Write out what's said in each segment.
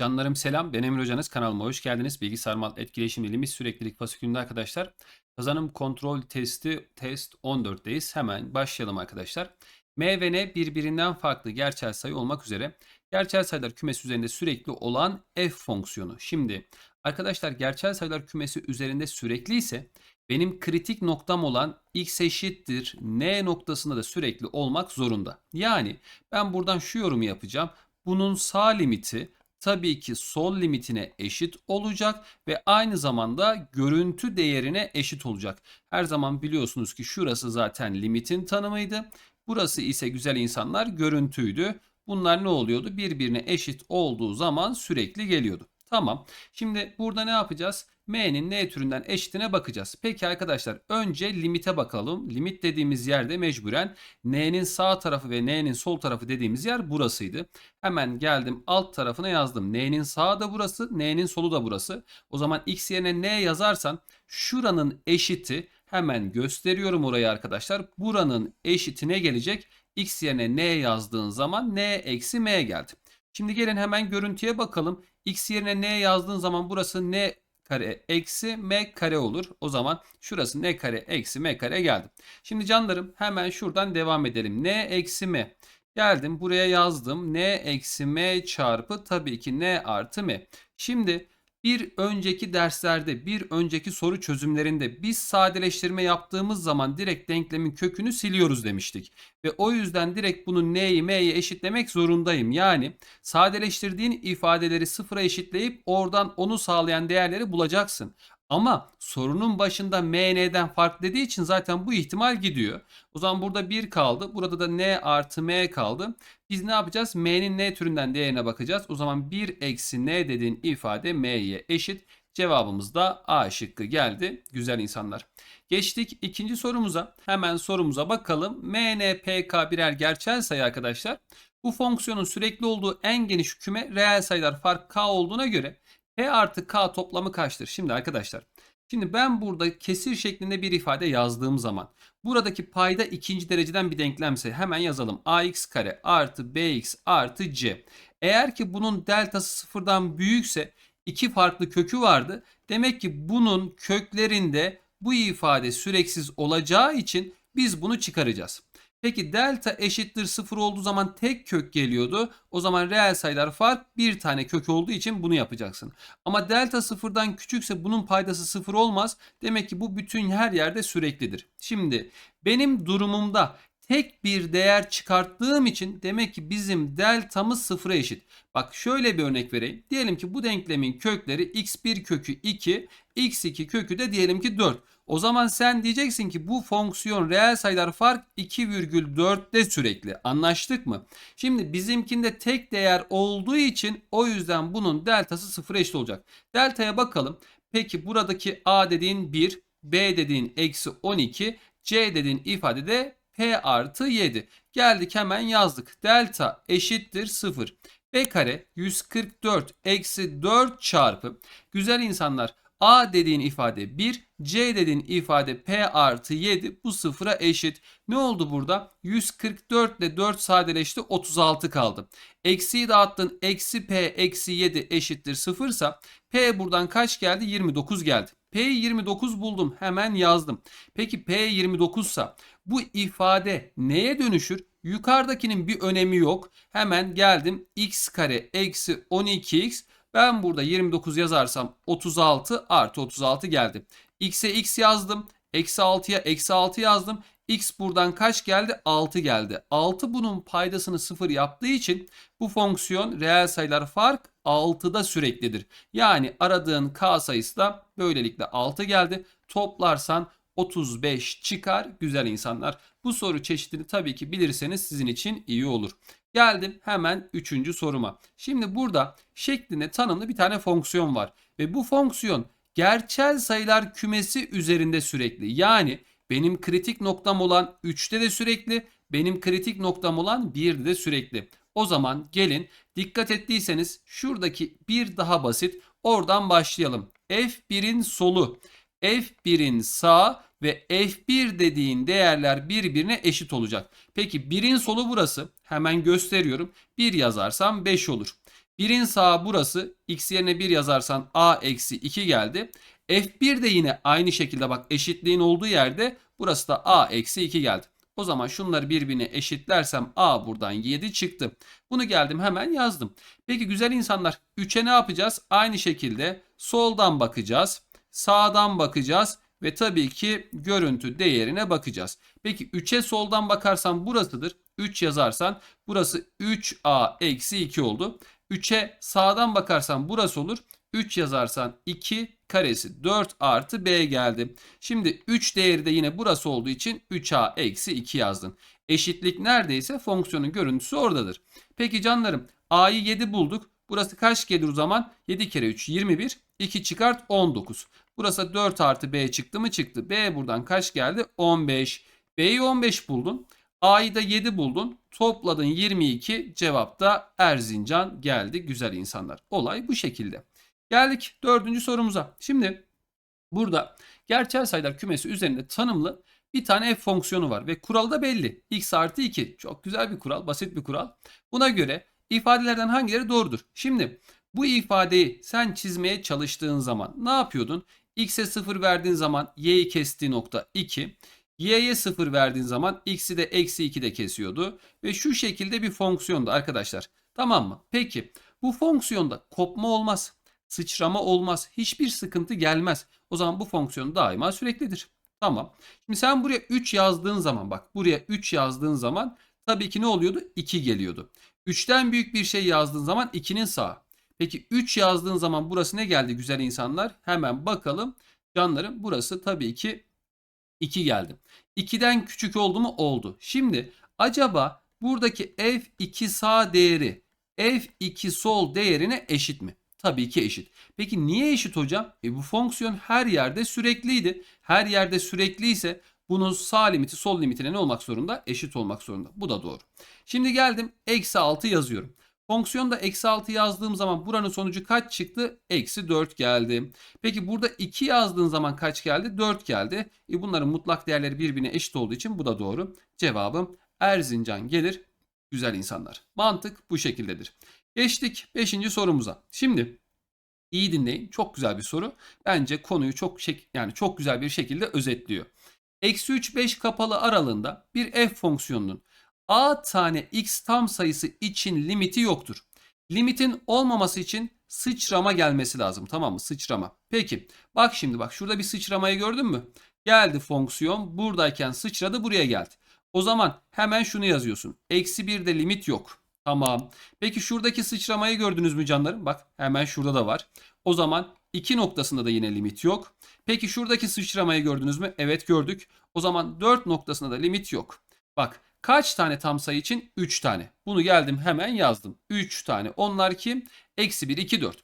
Canlarım selam. Ben Emre Hocanız. Kanalıma hoş geldiniz. Bilgisayar mal etkileşimli limit süreklilik fasikülünde arkadaşlar. Kazanım kontrol testi test 14'teyiz. Hemen başlayalım arkadaşlar. M ve N birbirinden farklı gerçel sayı olmak üzere gerçel sayılar kümesi üzerinde sürekli olan f fonksiyonu. Şimdi arkadaşlar gerçel sayılar kümesi üzerinde sürekli ise benim kritik noktam olan x eşittir n noktasında da sürekli olmak zorunda. Yani ben buradan şu yorumu yapacağım. Bunun sağ limiti tabii ki sol limitine eşit olacak ve aynı zamanda görüntü değerine eşit olacak. Her zaman biliyorsunuz ki şurası zaten limitin tanımıydı. Burası ise güzel insanlar görüntüydü. Bunlar ne oluyordu? Birbirine eşit olduğu zaman sürekli geliyordu. Tamam. Şimdi burada ne yapacağız? M'nin N türünden eşitine bakacağız. Peki arkadaşlar önce limite bakalım. Limit dediğimiz yerde mecburen N'nin sağ tarafı ve N'nin sol tarafı dediğimiz yer burasıydı. Hemen geldim alt tarafına yazdım. N'nin sağı da burası, N'nin solu da burası. O zaman X yerine N yazarsan şuranın eşiti hemen gösteriyorum orayı arkadaşlar. Buranın eşiti ne gelecek? X yerine N yazdığın zaman N eksi M geldi. Şimdi gelin hemen görüntüye bakalım. X yerine N yazdığın zaman burası N kare eksi m kare olur. O zaman şurası n kare eksi m kare geldi. Şimdi canlarım hemen şuradan devam edelim. n eksi m. Geldim buraya yazdım. n eksi m çarpı tabii ki n artı m. Şimdi bir önceki derslerde, bir önceki soru çözümlerinde biz sadeleştirme yaptığımız zaman direkt denklemin kökünü siliyoruz demiştik. Ve o yüzden direkt bunu n'yi m'ye eşitlemek zorundayım. Yani sadeleştirdiğin ifadeleri sıfıra eşitleyip oradan onu sağlayan değerleri bulacaksın. Ama sorunun başında m n'den farklı dediği için zaten bu ihtimal gidiyor. O zaman burada 1 kaldı. Burada da n artı m kaldı. Biz ne yapacağız? m'nin n türünden değerine bakacağız. O zaman 1 eksi n dediğin ifade m'ye eşit. Cevabımız da A şıkkı geldi. Güzel insanlar. Geçtik ikinci sorumuza. Hemen sorumuza bakalım. M, N, P, K birer gerçel sayı arkadaşlar. Bu fonksiyonun sürekli olduğu en geniş küme reel sayılar fark K olduğuna göre P artı K toplamı kaçtır? Şimdi arkadaşlar. Şimdi ben burada kesir şeklinde bir ifade yazdığım zaman buradaki payda ikinci dereceden bir denklemse hemen yazalım. ax kare artı bx artı c. Eğer ki bunun deltası sıfırdan büyükse iki farklı kökü vardı. Demek ki bunun köklerinde bu ifade süreksiz olacağı için biz bunu çıkaracağız. Peki delta eşittir 0 olduğu zaman tek kök geliyordu. O zaman reel sayılar fark bir tane kök olduğu için bunu yapacaksın. Ama delta sıfırdan küçükse bunun paydası 0 olmaz. Demek ki bu bütün her yerde süreklidir. Şimdi benim durumumda tek bir değer çıkarttığım için demek ki bizim deltamız sıfıra eşit. Bak şöyle bir örnek vereyim. Diyelim ki bu denklemin kökleri x1 kökü 2, x2 kökü de diyelim ki 4. O zaman sen diyeceksin ki bu fonksiyon reel sayılar fark 2,4'te sürekli. Anlaştık mı? Şimdi bizimkinde tek değer olduğu için o yüzden bunun deltası sıfıra eşit olacak. Deltaya bakalım. Peki buradaki a dediğin 1, b dediğin eksi 12, c dediğin ifade de p artı 7. Geldik hemen yazdık. Delta eşittir 0. B kare 144 eksi 4 çarpı. Güzel insanlar A dediğin ifade 1, C dediğin ifade P artı 7 bu sıfıra eşit. Ne oldu burada? 144 ile 4 sadeleşti 36 kaldı. Eksiyi dağıttın eksi P eksi 7 eşittir sıfırsa P buradan kaç geldi? 29 geldi. P'yi 29 buldum hemen yazdım. Peki P 29 sa bu ifade neye dönüşür? Yukarıdakinin bir önemi yok. Hemen geldim x kare eksi 12x. Ben burada 29 yazarsam 36 artı 36 geldi. X'e x yazdım. Eksi 6'ya eksi 6 yazdım. X buradan kaç geldi? 6 geldi. 6 bunun paydasını 0 yaptığı için bu fonksiyon reel sayılar fark 6'da süreklidir. Yani aradığın k sayısı da böylelikle 6 geldi. Toplarsan 35 çıkar güzel insanlar. Bu soru çeşidini tabii ki bilirseniz sizin için iyi olur. Geldim hemen üçüncü soruma. Şimdi burada şeklinde tanımlı bir tane fonksiyon var. Ve bu fonksiyon gerçel sayılar kümesi üzerinde sürekli. Yani benim kritik noktam olan 3'te de sürekli, benim kritik noktam olan 1'de de sürekli. O zaman gelin dikkat ettiyseniz şuradaki bir daha basit. Oradan başlayalım. F1'in solu, F1'in sağ ve F1 dediğin değerler birbirine eşit olacak. Peki 1'in solu burası. Hemen gösteriyorum. 1 yazarsam 5 olur. 1'in sağı burası. X yerine 1 yazarsan A eksi 2 geldi. F1 de yine aynı şekilde bak eşitliğin olduğu yerde burası da A eksi 2 geldi. O zaman şunları birbirine eşitlersem A buradan 7 çıktı. Bunu geldim hemen yazdım. Peki güzel insanlar 3'e ne yapacağız? Aynı şekilde soldan bakacağız. Sağdan bakacağız. Ve tabii ki görüntü değerine bakacağız. Peki 3'e soldan bakarsan burasıdır. 3 yazarsan burası 3A eksi 2 oldu. 3'e sağdan bakarsan burası olur. 3 yazarsan 2 karesi 4 artı B geldi. Şimdi 3 değeri de yine burası olduğu için 3A eksi 2 yazdın. Eşitlik neredeyse fonksiyonun görüntüsü oradadır. Peki canlarım A'yı 7 bulduk. Burası kaç gelir o zaman? 7 kere 3 21. 2 çıkart 19. Burası 4 artı B çıktı mı çıktı. B buradan kaç geldi? 15. B'yi 15 buldun. A'yı da 7 buldun. Topladın 22. Cevap da Erzincan geldi güzel insanlar. Olay bu şekilde. Geldik dördüncü sorumuza. Şimdi burada gerçel sayılar kümesi üzerinde tanımlı bir tane f fonksiyonu var ve kural da belli. x artı 2. Çok güzel bir kural, basit bir kural. Buna göre ifadelerden hangileri doğrudur? Şimdi bu ifadeyi sen çizmeye çalıştığın zaman ne yapıyordun? x'e 0 verdiğin zaman y'yi kestiği nokta 2. y'ye 0 verdiğin zaman x'i de eksi 2 de kesiyordu. Ve şu şekilde bir fonksiyonda arkadaşlar. Tamam mı? Peki bu fonksiyonda kopma olmaz. Sıçrama olmaz. Hiçbir sıkıntı gelmez. O zaman bu fonksiyon daima süreklidir. Tamam. Şimdi sen buraya 3 yazdığın zaman bak buraya 3 yazdığın zaman tabii ki ne oluyordu? 2 geliyordu. 3'ten büyük bir şey yazdığın zaman 2'nin sağı. Peki 3 yazdığın zaman burası ne geldi güzel insanlar? Hemen bakalım. Canlarım burası tabii ki 2 geldi. 2'den küçük oldu mu? Oldu. Şimdi acaba buradaki f2 sağ değeri f2 sol değerine eşit mi? Tabii ki eşit. Peki niye eşit hocam? E bu fonksiyon her yerde sürekliydi. Her yerde sürekliyse bunun sağ limiti sol limitine ne olmak zorunda? Eşit olmak zorunda. Bu da doğru. Şimdi geldim eksi 6 yazıyorum. Fonksiyonda eksi 6 yazdığım zaman buranın sonucu kaç çıktı? Eksi 4 geldi. Peki burada 2 yazdığın zaman kaç geldi? 4 geldi. E bunların mutlak değerleri birbirine eşit olduğu için bu da doğru. Cevabım Erzincan gelir. Güzel insanlar. Mantık bu şekildedir. Geçtik 5. sorumuza. Şimdi iyi dinleyin. Çok güzel bir soru. Bence konuyu çok şek yani çok güzel bir şekilde özetliyor. Eksi 3 5 kapalı aralığında bir f fonksiyonunun a tane x tam sayısı için limiti yoktur. Limitin olmaması için sıçrama gelmesi lazım. Tamam mı? Sıçrama. Peki. Bak şimdi bak şurada bir sıçramayı gördün mü? Geldi fonksiyon buradayken sıçradı buraya geldi. O zaman hemen şunu yazıyorsun. Eksi 1'de limit yok. Tamam. Peki şuradaki sıçramayı gördünüz mü canlarım? Bak hemen şurada da var. O zaman 2 noktasında da yine limit yok. Peki şuradaki sıçramayı gördünüz mü? Evet gördük. O zaman 4 noktasında da limit yok. Bak kaç tane tam sayı için? 3 tane. Bunu geldim hemen yazdım. 3 tane. Onlar kim? Eksi 1, 2, 4.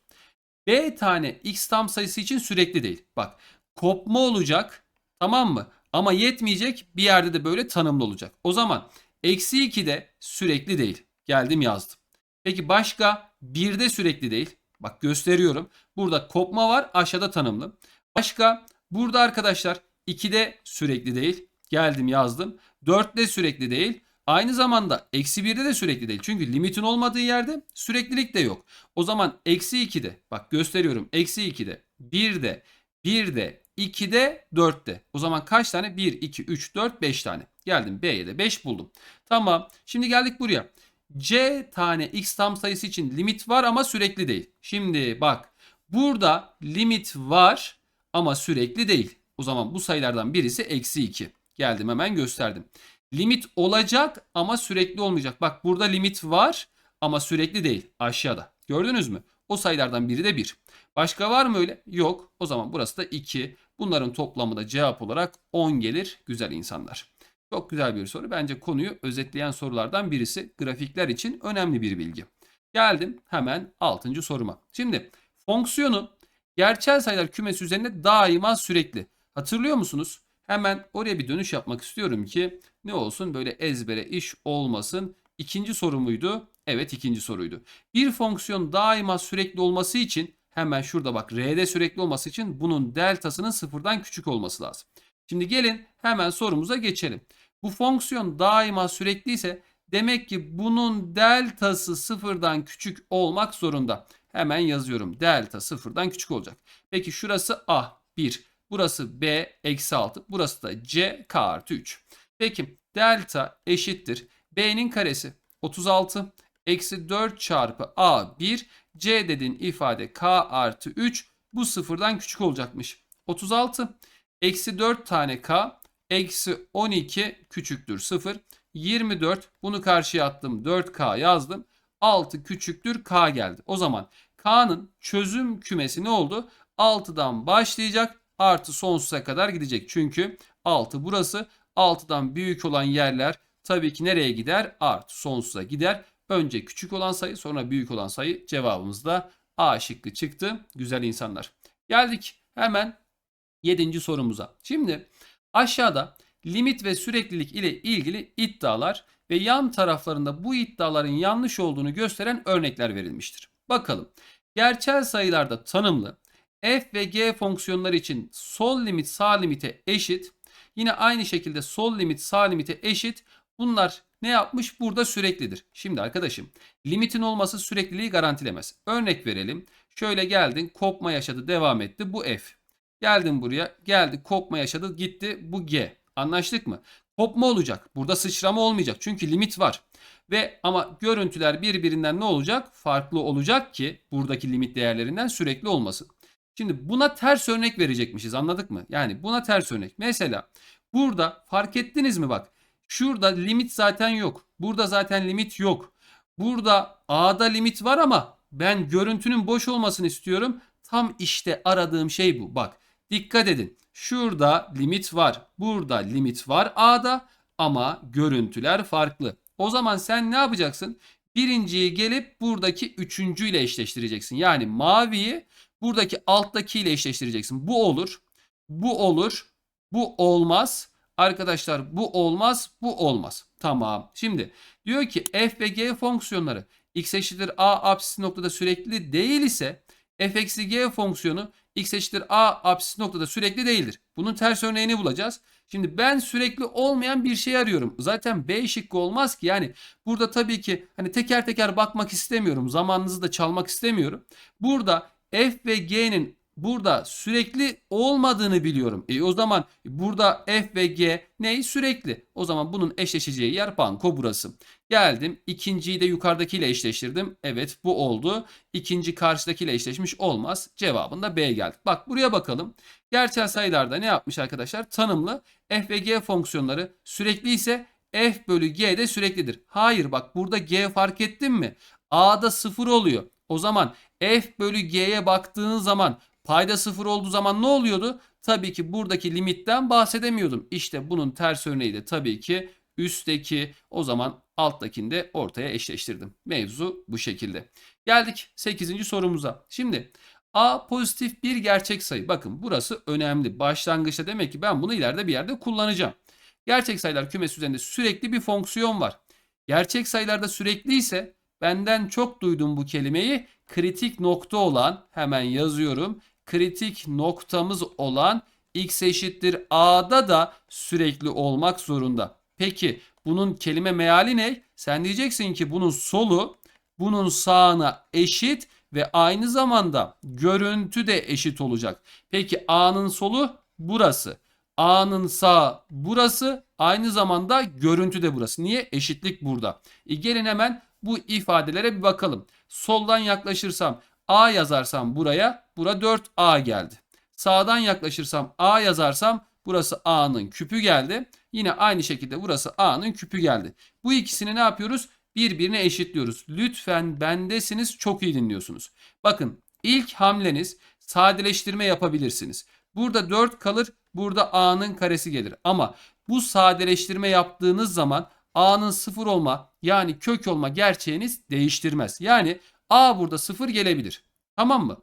B tane x tam sayısı için sürekli değil. Bak kopma olacak. Tamam mı? Ama yetmeyecek bir yerde de böyle tanımlı olacak. O zaman eksi 2 de sürekli değil. Geldim yazdım. Peki başka 1'de sürekli değil. Bak gösteriyorum. Burada kopma var aşağıda tanımlı. Başka burada arkadaşlar 2'de sürekli değil. Geldim yazdım. 4'de sürekli değil. Aynı zamanda eksi 1'de de sürekli değil. Çünkü limitin olmadığı yerde süreklilik de yok. O zaman eksi 2'de bak gösteriyorum. Eksi 2'de 1'de 1'de 2'de 4'te. O zaman kaç tane? 1, 2, 3, 4, 5 tane. Geldim B'ye de 5 buldum. Tamam. Şimdi geldik buraya. C tane x tam sayısı için limit var ama sürekli değil. Şimdi bak burada limit var ama sürekli değil. O zaman bu sayılardan birisi eksi 2. Geldim hemen gösterdim. Limit olacak ama sürekli olmayacak. Bak burada limit var ama sürekli değil. Aşağıda. Gördünüz mü? O sayılardan biri de 1. Başka var mı öyle? Yok. O zaman burası da 2. Bunların toplamı da cevap olarak 10 gelir güzel insanlar. Çok güzel bir soru. Bence konuyu özetleyen sorulardan birisi. Grafikler için önemli bir bilgi. Geldim hemen 6. soruma. Şimdi fonksiyonu gerçel sayılar kümesi üzerinde daima sürekli. Hatırlıyor musunuz? Hemen oraya bir dönüş yapmak istiyorum ki ne olsun böyle ezbere iş olmasın. İkinci soru muydu? Evet ikinci soruydu. Bir fonksiyon daima sürekli olması için hemen şurada bak R'de sürekli olması için bunun deltasının sıfırdan küçük olması lazım. Şimdi gelin hemen sorumuza geçelim. Bu fonksiyon daima sürekli ise Demek ki bunun deltası sıfırdan küçük olmak zorunda. Hemen yazıyorum. Delta sıfırdan küçük olacak. Peki şurası A 1. Burası B eksi 6. Burası da C K artı 3. Peki delta eşittir. B'nin karesi 36 eksi 4 çarpı A 1 C dediğin ifade K artı 3 bu sıfırdan küçük olacakmış. 36 eksi 4 tane K eksi 12 küçüktür 0. 24 bunu karşıya attım 4K yazdım. 6 küçüktür K geldi. O zaman K'nın çözüm kümesi ne oldu? 6'dan başlayacak artı sonsuza kadar gidecek. Çünkü 6 burası 6'dan büyük olan yerler tabii ki nereye gider? Artı sonsuza gider. Önce küçük olan sayı sonra büyük olan sayı cevabımız da A şıkkı çıktı. Güzel insanlar. Geldik hemen 7. sorumuza. Şimdi aşağıda limit ve süreklilik ile ilgili iddialar ve yan taraflarında bu iddiaların yanlış olduğunu gösteren örnekler verilmiştir. Bakalım. Gerçel sayılarda tanımlı f ve g fonksiyonları için sol limit sağ limite eşit. Yine aynı şekilde sol limit sağ limite eşit. Bunlar ne yapmış? Burada süreklidir. Şimdi arkadaşım limitin olması sürekliliği garantilemez. Örnek verelim. Şöyle geldin kopma yaşadı devam etti bu f. Geldin buraya geldi kopma yaşadı gitti bu g. Anlaştık mı? Kopma olacak. Burada sıçrama olmayacak. Çünkü limit var. Ve ama görüntüler birbirinden ne olacak? Farklı olacak ki buradaki limit değerlerinden sürekli olmasın. Şimdi buna ters örnek verecekmişiz anladık mı? Yani buna ters örnek. Mesela burada fark ettiniz mi bak. Şurada limit zaten yok. Burada zaten limit yok. Burada A'da limit var ama ben görüntünün boş olmasını istiyorum. Tam işte aradığım şey bu. Bak dikkat edin. Şurada limit var. Burada limit var A'da ama görüntüler farklı. O zaman sen ne yapacaksın? Birinciyi gelip buradaki üçüncü ile eşleştireceksin. Yani maviyi buradaki alttaki ile eşleştireceksin. Bu olur. Bu olur. Bu olmaz. Arkadaşlar bu olmaz. Bu olmaz. Tamam. Şimdi diyor ki f ve g fonksiyonları x eşittir a apsis noktada sürekli değil ise f eksi g fonksiyonu x eşittir a apsis noktada sürekli değildir. Bunun ters örneğini bulacağız. Şimdi ben sürekli olmayan bir şey arıyorum. Zaten B şıkkı olmaz ki. Yani burada tabii ki hani teker teker bakmak istemiyorum. Zamanınızı da çalmak istemiyorum. Burada F ve G'nin burada sürekli olmadığını biliyorum. E o zaman burada F ve G ney? Sürekli. O zaman bunun eşleşeceği yer banko burası. Geldim ikinciyi de yukarıdakiyle eşleştirdim. Evet bu oldu. İkinci karşıdakiyle eşleşmiş olmaz. Cevabında B geldi. Bak buraya bakalım. Gerçel sayılarda ne yapmış arkadaşlar? Tanımlı f ve g fonksiyonları sürekli ise f bölü g de süreklidir. Hayır bak burada g fark ettin mi? A'da sıfır oluyor. O zaman f bölü g'ye baktığın zaman payda sıfır olduğu zaman ne oluyordu? Tabii ki buradaki limitten bahsedemiyordum. İşte bunun ters örneği de tabii ki üstteki o zaman alttakini de ortaya eşleştirdim. Mevzu bu şekilde. Geldik 8. sorumuza. Şimdi A pozitif bir gerçek sayı. Bakın burası önemli. Başlangıçta demek ki ben bunu ileride bir yerde kullanacağım. Gerçek sayılar kümesi üzerinde sürekli bir fonksiyon var. Gerçek sayılarda sürekli ise benden çok duydum bu kelimeyi. Kritik nokta olan hemen yazıyorum. Kritik noktamız olan x eşittir a'da da sürekli olmak zorunda. Peki bunun kelime meali ne? Sen diyeceksin ki bunun solu bunun sağına eşit ve aynı zamanda görüntü de eşit olacak. Peki A'nın solu burası. A'nın sağ burası. Aynı zamanda görüntü de burası. Niye? Eşitlik burada. E gelin hemen bu ifadelere bir bakalım. Soldan yaklaşırsam A yazarsam buraya. Bura 4A geldi. Sağdan yaklaşırsam A yazarsam burası A'nın küpü geldi. Yine aynı şekilde burası A'nın küpü geldi. Bu ikisini ne yapıyoruz? birbirine eşitliyoruz. Lütfen bendesiniz çok iyi dinliyorsunuz. Bakın ilk hamleniz sadeleştirme yapabilirsiniz. Burada 4 kalır burada a'nın karesi gelir. Ama bu sadeleştirme yaptığınız zaman a'nın 0 olma yani kök olma gerçeğiniz değiştirmez. Yani a burada 0 gelebilir. Tamam mı?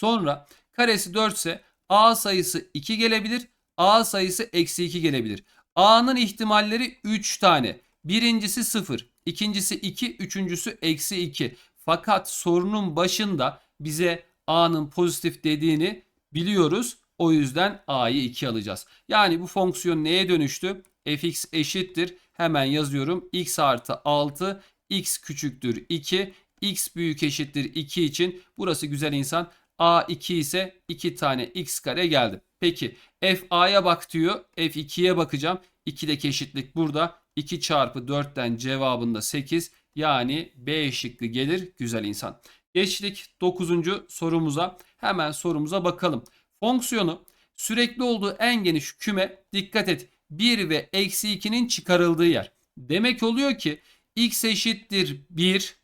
Sonra karesi 4 ise a sayısı 2 gelebilir. a sayısı eksi 2 gelebilir. a'nın ihtimalleri 3 tane. Birincisi 0. İkincisi 2, üçüncüsü eksi 2. Fakat sorunun başında bize A'nın pozitif dediğini biliyoruz. O yüzden A'yı 2 alacağız. Yani bu fonksiyon neye dönüştü? fx eşittir. Hemen yazıyorum. x artı 6 x küçüktür 2 x büyük eşittir 2 için burası güzel insan a2 ise 2 tane x kare geldi. Peki f a'ya bak diyor. f 2'ye bakacağım. 2'deki eşitlik burada. 2 çarpı 4'ten cevabında 8 yani B şıkkı gelir güzel insan. Geçtik 9. sorumuza. Hemen sorumuza bakalım. Fonksiyonu sürekli olduğu en geniş küme dikkat et 1 ve eksi 2'nin çıkarıldığı yer. Demek oluyor ki x eşittir 1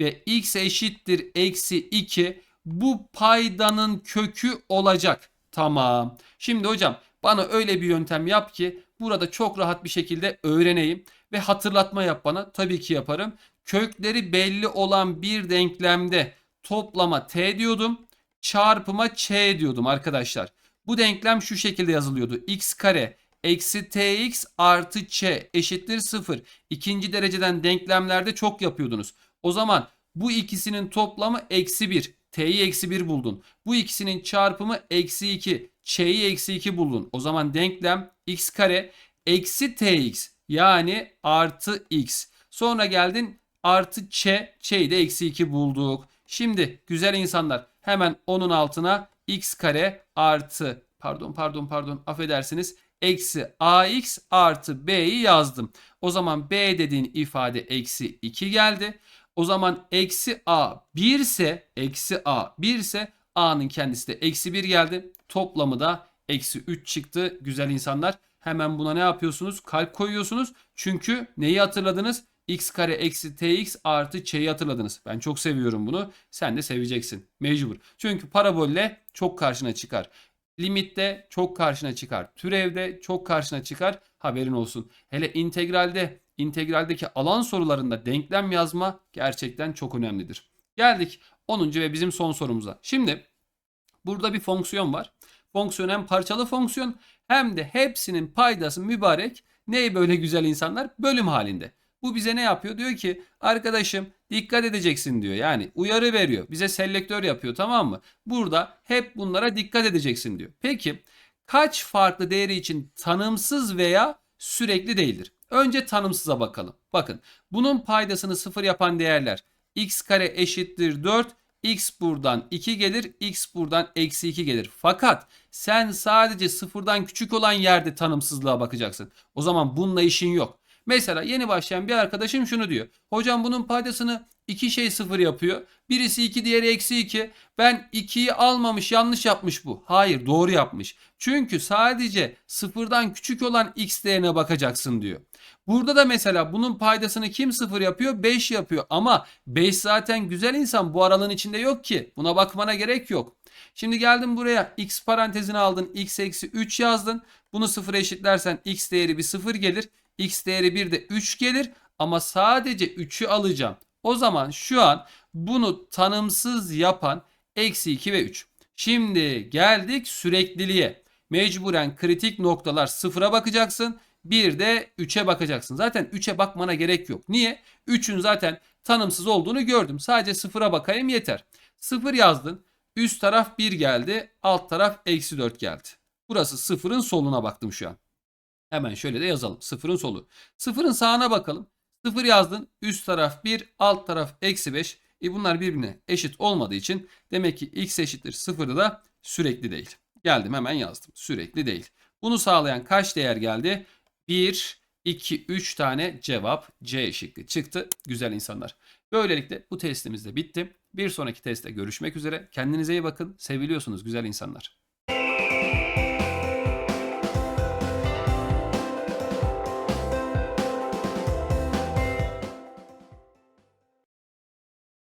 ve x eşittir eksi 2 bu paydanın kökü olacak. Tamam. Şimdi hocam bana öyle bir yöntem yap ki burada çok rahat bir şekilde öğreneyim ve hatırlatma yap bana. Tabii ki yaparım. Kökleri belli olan bir denklemde toplama t diyordum. Çarpıma ç diyordum arkadaşlar. Bu denklem şu şekilde yazılıyordu. x kare eksi tx artı ç eşittir 0. İkinci dereceden denklemlerde çok yapıyordunuz. O zaman bu ikisinin toplamı eksi 1. T'yi eksi 1 buldun. Bu ikisinin çarpımı eksi 2. Ç'yi eksi 2 buldun. O zaman denklem x kare eksi tx yani artı x. Sonra geldin artı ç. Ç'yi de eksi 2 bulduk. Şimdi güzel insanlar hemen onun altına x kare artı pardon pardon pardon affedersiniz eksi ax artı b'yi yazdım. O zaman b dediğin ifade eksi 2 geldi. O zaman eksi a 1 ise eksi a 1 ise a'nın kendisi de eksi 1 geldi. Toplamı da eksi 3 çıktı güzel insanlar. Hemen buna ne yapıyorsunuz? Kalp koyuyorsunuz. Çünkü neyi hatırladınız? x kare eksi tx artı ç'yi hatırladınız. Ben çok seviyorum bunu. Sen de seveceksin. Mecbur. Çünkü parabolle çok karşına çıkar. Limitte çok karşına çıkar. Türevde çok karşına çıkar. Haberin olsun. Hele integralde, integraldeki alan sorularında denklem yazma gerçekten çok önemlidir. Geldik 10. ve bizim son sorumuza. Şimdi burada bir fonksiyon var. Fonksiyon hem parçalı fonksiyon hem de hepsinin paydası mübarek. Ne böyle güzel insanlar? Bölüm halinde. Bu bize ne yapıyor? Diyor ki arkadaşım dikkat edeceksin diyor. Yani uyarı veriyor. Bize selektör yapıyor tamam mı? Burada hep bunlara dikkat edeceksin diyor. Peki kaç farklı değeri için tanımsız veya sürekli değildir? Önce tanımsıza bakalım. Bakın bunun paydasını sıfır yapan değerler x kare eşittir 4 x buradan 2 gelir x buradan eksi 2 gelir. Fakat sen sadece sıfırdan küçük olan yerde tanımsızlığa bakacaksın. O zaman bununla işin yok. Mesela yeni başlayan bir arkadaşım şunu diyor. Hocam bunun paydasını iki şey sıfır yapıyor. Birisi 2 diğeri eksi 2. Ben 2'yi almamış yanlış yapmış bu. Hayır doğru yapmış. Çünkü sadece sıfırdan küçük olan x değerine bakacaksın diyor. Burada da mesela bunun paydasını kim sıfır yapıyor? 5 yapıyor. Ama 5 zaten güzel insan bu aralığın içinde yok ki. Buna bakmana gerek yok. Şimdi geldin buraya x parantezini aldın. x eksi 3 yazdın. Bunu sıfıra eşitlersen x değeri bir sıfır gelir x değeri 1 de 3 gelir ama sadece 3'ü alacağım. O zaman şu an bunu tanımsız yapan eksi 2 ve 3. Şimdi geldik sürekliliğe. Mecburen kritik noktalar sıfıra bakacaksın. Bir de 3'e bakacaksın. Zaten 3'e bakmana gerek yok. Niye? 3'ün zaten tanımsız olduğunu gördüm. Sadece sıfıra bakayım yeter. 0 yazdın. Üst taraf 1 geldi. Alt taraf eksi 4 geldi. Burası sıfırın soluna baktım şu an. Hemen şöyle de yazalım. Sıfırın solu. Sıfırın sağına bakalım. Sıfır yazdın. Üst taraf 1, alt taraf eksi 5. E bunlar birbirine eşit olmadığı için demek ki x eşittir sıfırı da sürekli değil. Geldim hemen yazdım. Sürekli değil. Bunu sağlayan kaç değer geldi? 1, 2, 3 tane cevap C şıkkı çıktı. Güzel insanlar. Böylelikle bu testimiz de bitti. Bir sonraki testte görüşmek üzere. Kendinize iyi bakın. Seviliyorsunuz güzel insanlar.